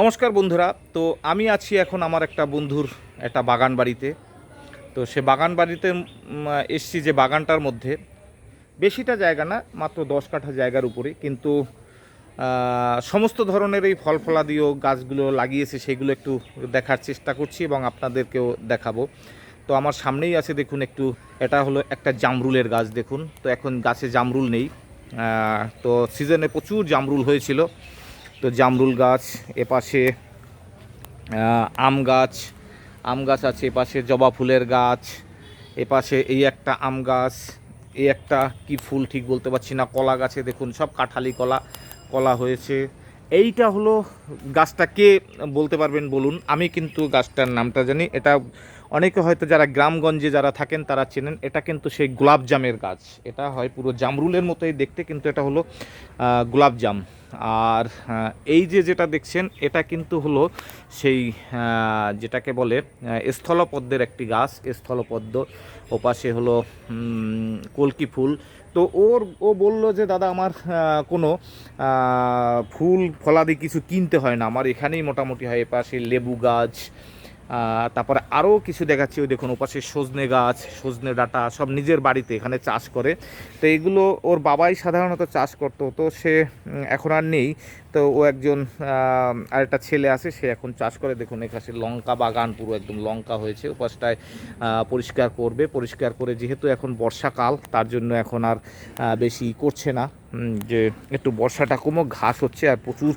নমস্কার বন্ধুরা, তো আমি আছি এখন আমার একটা বন্ধুর একটা বাগান বাড়িতে। তো সে বাগান বাড়িতে এসছি যে বাগানটার মধ্যে। বেশিটা জায়গা না, মাত্র দশ কাঠা জায়গার উপরে। কিন্তু সমস্ত ধরনের এই ফল ফলাদিও গাছগুলো লাগিয়েছে, সেগুলো একটু দেখার চেষ্টা করছি এবং আপনাদেরকেও দেখাবো। তো আমার সামনেই আছে, দেখুন একটু, এটা হলো একটা জামরুলের গাছ, দেখুন। তো এখন গাছে জামরুল নেই। তো সিজনে প্রচুর জামরুল হয়েছিল। তো জামরুল গাছ, এপাশে আম গাছ আম গাছ আছে, এপাশে জবা ফুলের গাছ, এপাশে এই একটা আম গাছ, এই একটা কি ফুল ঠিক বলতে পারছি না, কলা গাছে দেখুন, সব কাঁঠালি কলা কলা হয়েছে। এইটা হলো গাছটা কে বলতে পারবেন বলুন, আমি কিন্তু গাছটার নামটা জানি, এটা অনেকে হয়তো যারা গ্রামগঞ্জে যারা থাকেন তারা চেনেন, এটা কিন্তু সেই গোলাপজামের গাছ। এটা হয় পুরো জামরুলের মতোই দেখতে, কিন্তু এটা হলো গোলাপজাম আর এই যে যেটা দেখছেন, এটা কিন্তু হলো সেই যেটাকে বলে স্থলপদ্মের একটি গাছ। স্থলপদ্ম, ওপাশে হলো কলকি ফুল। তো ওর, ও বলল যে, দাদা, আমার কোনো ফুল, ফলাদি কিছু কিনতে হয় না। আমার এখানেই মোটামুটি হয়, এপাশে লেবু গাছ তারপরে আরও কিছু দেখাচ্ছি, ওই দেখুন ওপাশে সজনে গাছ, সজনে ডাটা, সব নিজের বাড়িতে এখানে চাষ করে। তো এগুলো ওর বাবাই সাধারণত চাষ করতো, তো সে এখন আর নেই। তো ও একজন আরেকটা ছেলে আছে সে এখন চাষ করে। দেখুন এখানে লঙ্কা বাগান পুরো একদম লঙ্কা হয়েছে। আহ, পরিষ্কার করবে। পরিষ্কার করে যেহেতু এখন বর্ষাকাল তার জন্য এখন আর বেশি করছে না। যে একটু বর্ষাটা কমো ঘাস হচ্ছে আর প্রচুর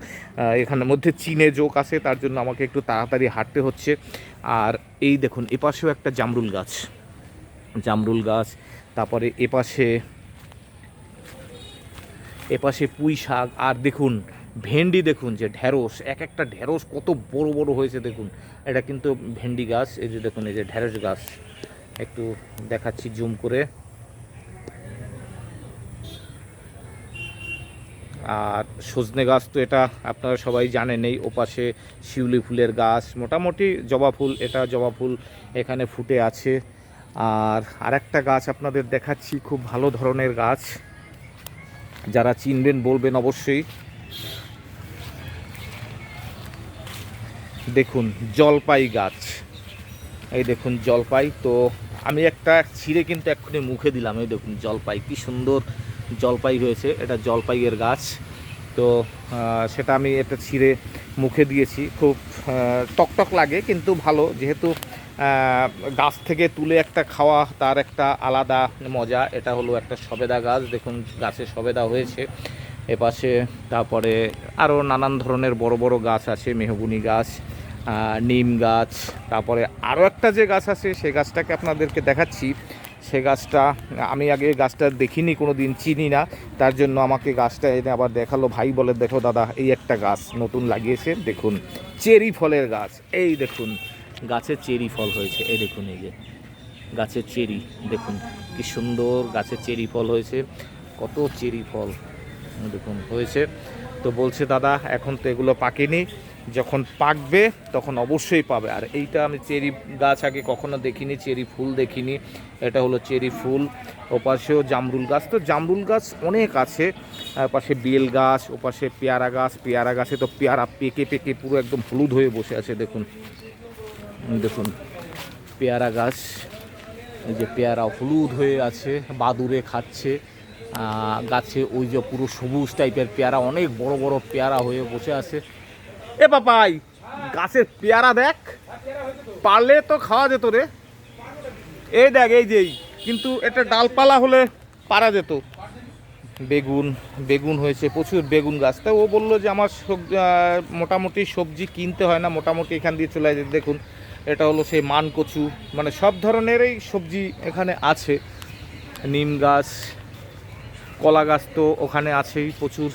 এখানের মধ্যে চিনে যোগ আছে তার জন্য আমাকে একটু তাড়াতাড়ি হাঁটতে হচ্ছে। আর এই দেখুন এপাশেও একটা জামরুল গাছ। জামরুল গাছ তারপরে এপাশে এপাশে পুঁই শাক আর দেখুন ভেন্ডি দেখুন যে ঢ্যাঁড়স এক একটা ঢ্যাঁড়স কত বড় বড় হয়েছে দেখুন। এটা কিন্তু ভেন্ডি গাছ, এই যে দেখুন, এই যে ঢ্যাঁড়স গাছ। একটু দেখাচ্ছি জুম করে। আর সজনে গাছ তো এটা আপনারা সবাই জানেন এই ওপাশে শিউলি ফুলের গাছ। মোটামুটি জবা ফুল, এটা জবা ফুল এখানে ফুটে আছে। আর আরেকটা গাছ আপনাদের দেখাচ্ছি, খুব ভালো ধরনের গাছ। যারা চিনবেন, বলবেন অবশ্যই। দেখুন, জলপাই গাছ। এই দেখুন, জলপাই। তো আমি একটা ছিঁড়ে কিন্তু এক্ষুনি মুখে দিলাম, এই দেখুন, জলপাই। কি সুন্দর জলপাই হয়েছে, এটা জলপাইয়ের গাছ। তো সেটা আমি এটা ছিঁড়ে মুখে দিয়েছি। খুব টকটক লাগে, কিন্তু ভালো। যেহেতু গাছ থেকে তুলে একটা খাওয়া, তার একটা আলাদা মজা। এটা হলো একটা সবেদা গাছ। দেখুন, গাছে সবেদা হয়েছে। এপাশে তারপরে আরও নানান ধরনের বড় বড় গাছ আছে, মেহগুনি গাছ। নিম গাছ, তারপরে আরও একটা যে গাছ আছে, সে গাছটাকে আপনাদেরকে দেখাচ্ছি। সে গাছটা, আমি আগে গাছটা দেখিনি কোনো দিন চিনি না। তার জন্য আমাকে গাছটা এনে আবার দেখাল। ভাই বলে, দেখো দাদা, এই একটা গাছ নতুন লাগিয়েছে, দেখুন। চেরি ফলের গাছ, এই দেখুন। গাছে চেরি ফল হয়েছে, এই দেখুন এই যে। গাছের চেরি, দেখুন কি সুন্দর গাছের চেরি ফল হয়েছে। কত চেরি ফল, দেখুন, হয়েছে। তো বলছে, দাদা, এখন তো এগুলো পাকেনি। যখন পাকবে, তখন অবশ্যই পাবে। আর এইটা আমি চেরি গাছ আগে কখনো দেখিনি, চেরি ফুল দেখিনি। এটা হলো চেরি ফুল, ওপাশেও জামরুল গাছ। তো জামরুল গাছ অনেক আছে পাশে বেল গাছ, ওপাশে পেয়ারা গাছ। পেয়ারা গাছে তো পেয়ারা পেকে পেকে পুরো একদম হলুদ হয়ে বসে আছে, দেখুন। দেখুন, পেয়ারা গাছ যে পেয়ারা হলুদ হয়ে আছে বাদুরে খাচ্ছে। গাছে ওই যে পুরো সবুজ টাইপের পেয়ারা, অনেক বড় বড় পেয়ারা হয়ে বসে আছে। এ বাপাই গাছের পেয়ারা দেখ। পারলে তো খাওয়া যেত রে। এই দেখ, এই যেই কিন্তু এটা ডালপালা হলে পারা যেত। বেগুন বেগুন হয়েছে, প্রচুর বেগুন গাছ। তা ও বলল যে আমার মোটামুটি সবজি কিনতে হয় না, মোটামুটি এখান দিয়ে চলে যায়। দেখুন, এটা হলো সেই মান কচু মানে সব ধরনেরই সবজি এখানে আছে। নিম গাছ, কলা গাছ তো ওখানে আছেই প্রচুর।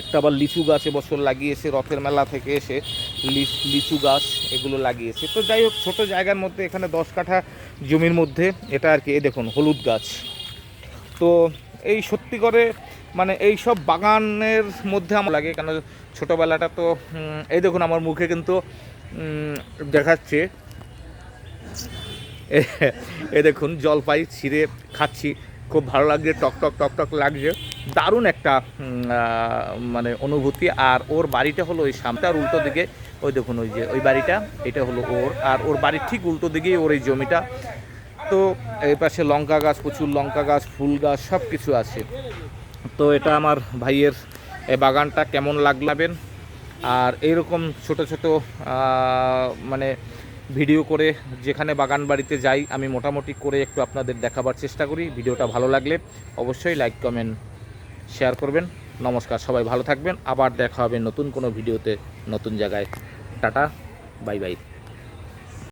একটা আবার লিচু গাছ এবছর লাগিয়েছে, রথের মেলা থেকে এসে লিচু গাছ এগুলো লাগিয়েছে। তো যাই হোক, ছোটো জায়গার মধ্যে এখানে দশ কাঠা জমির মধ্যে এটা আর কি দেখুন, হলুদ গাছ। তো এই সত্যি করে মানে এই সব বাগানের মধ্যে আমার লাগে, কেন ছোটোবেলাটা তো এই দেখুন আমার মুখে কিন্তু দেখাচ্ছে। এ দেখুন, জলপাই ছিঁড়ে খাচ্ছি, খুব ভালো লাগছে, টক টক টক টক লাগছে। দারুণ একটা মানে অনুভূতি। আর ওর বাড়িটা হলো ওই সামটার উল্টো দিকে, ওই দেখুন ওই যে, ওই বাড়িটা, এটা হলো ওর। আর ওর বাড়ির ঠিক উল্টো দিকেই ওর এই জমিটা। তো এই পাশে লঙ্কা গাছ, প্রচুর লঙ্কা গাছ, ফুল গাছ সব কিছু আছে। তো এটা আমার ভাইয়ের এই বাগানটা, কেমন লাগলাবেন? আর এইরকম ছোট ছোট মানে ভিডিও করে যেখানে বাগান বাড়িতে যাই, আমি মোটামুটি করে একটু আপনাদের দেখাবার চেষ্টা করি। ভিডিওটা ভালো লাগলে অবশ্যই লাইক, কমেন্ট শেয়ার করবেন। নমস্কার, সবাই ভালো থাকবেন। আবার দেখা হবে নতুন কোনো ভিডিওতে, নতুন জায়গায়। Tata, bye bye.